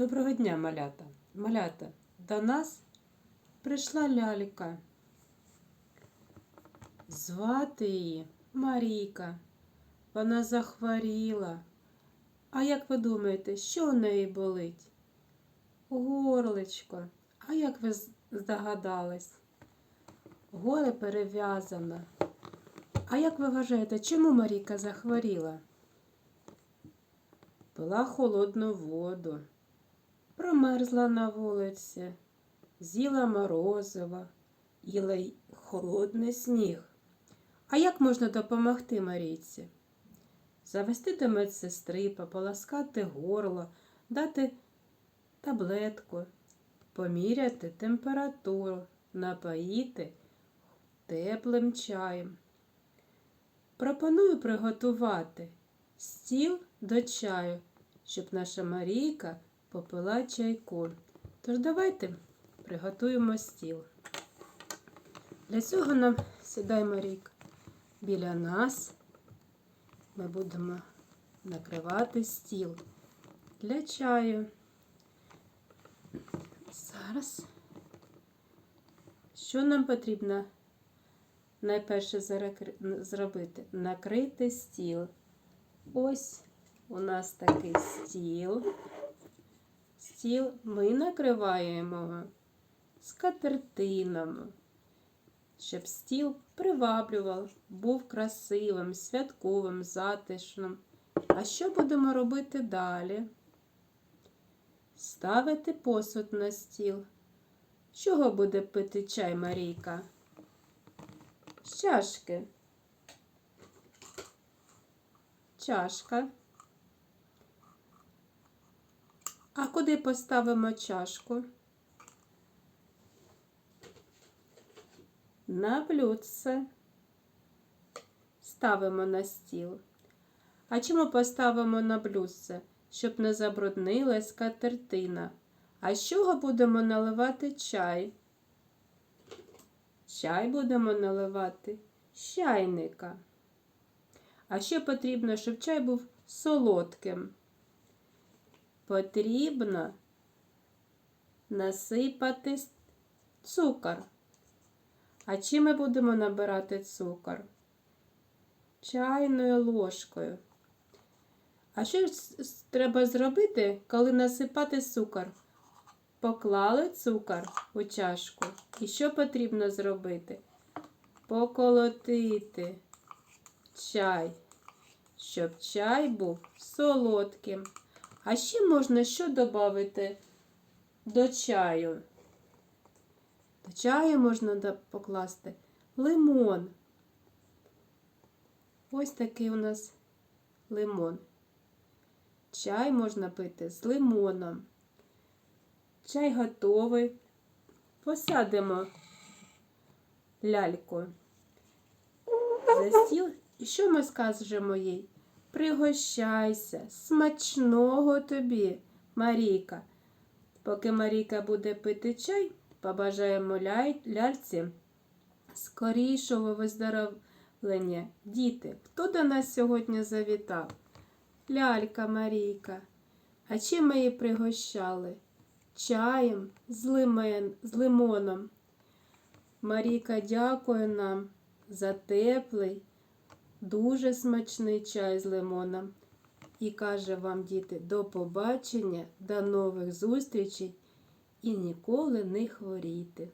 Доброго дня, малята. Малята, до нас прийшла лялька. Звати її Марійка. Вона захворіла. А як ви думаєте, що у неї болить? Горличко. А як ви здогадались? Горе перев'язано. А як ви вважаєте, чому Марійка захворіла? Пила холодну воду, промерзла на вулиці, з'їла морозиво, їла й холодний сніг. А як можна допомогти Марійці? Завести до медсестри, пополоскати горло, дати таблетку, поміряти температуру, напоїти теплим чаєм. Пропоную приготувати стіл до чаю, щоб наша Марійка попила чайку. Тож давайте приготуємо стіл. Для цього нам сідай Марійка біля нас. Ми будемо накривати стіл для чаю. Зараз. Що нам потрібно найперше зробити? Накрити стіл. Ось у нас такий стіл. Стіл ми накриваємо скатертинами, щоб стіл приваблював, був красивим, святковим, затишним. А що будемо робити далі? Ставити посуд на стіл. Чого буде пити чай Марійка? З чашки. Чашка. А поставимо чашку? На блюдце. Ставимо на стіл. А чому поставимо на блюдце? Щоб не забруднилась скатертина. А з чого будемо наливати чай? Чай будемо наливати з чайника. А ще потрібно, щоб чай був солодким. Потрібно насипати цукор. А чим ми будемо набирати цукор? Чайною ложкою. А що треба зробити, коли насипати цукор? Поклали цукор у чашку. І що потрібно зробити? Поколотити чай, щоб чай був солодким. А ще можна що додати до чаю? До чаю можна покласти лимон. Ось такий у нас лимон. Чай можна пити з лимоном. Чай готовий. Посадимо ляльку за стіл. І що ми скажемо їй? Пригощайся, смачного тобі, Марійка. Поки Марійка буде пити чай, побажаємо ляльці скорішого виздоровлення. Діти, хто до нас сьогодні завітав? Лялька Марійка. А чим ми її пригощали? Чаєм з, лимен, з лимоном. Марійка дякує нам за теплий, дуже смачний чай з лимоном. І каже вам, діти, до побачення, до нових зустрічей і ніколи не хворійте.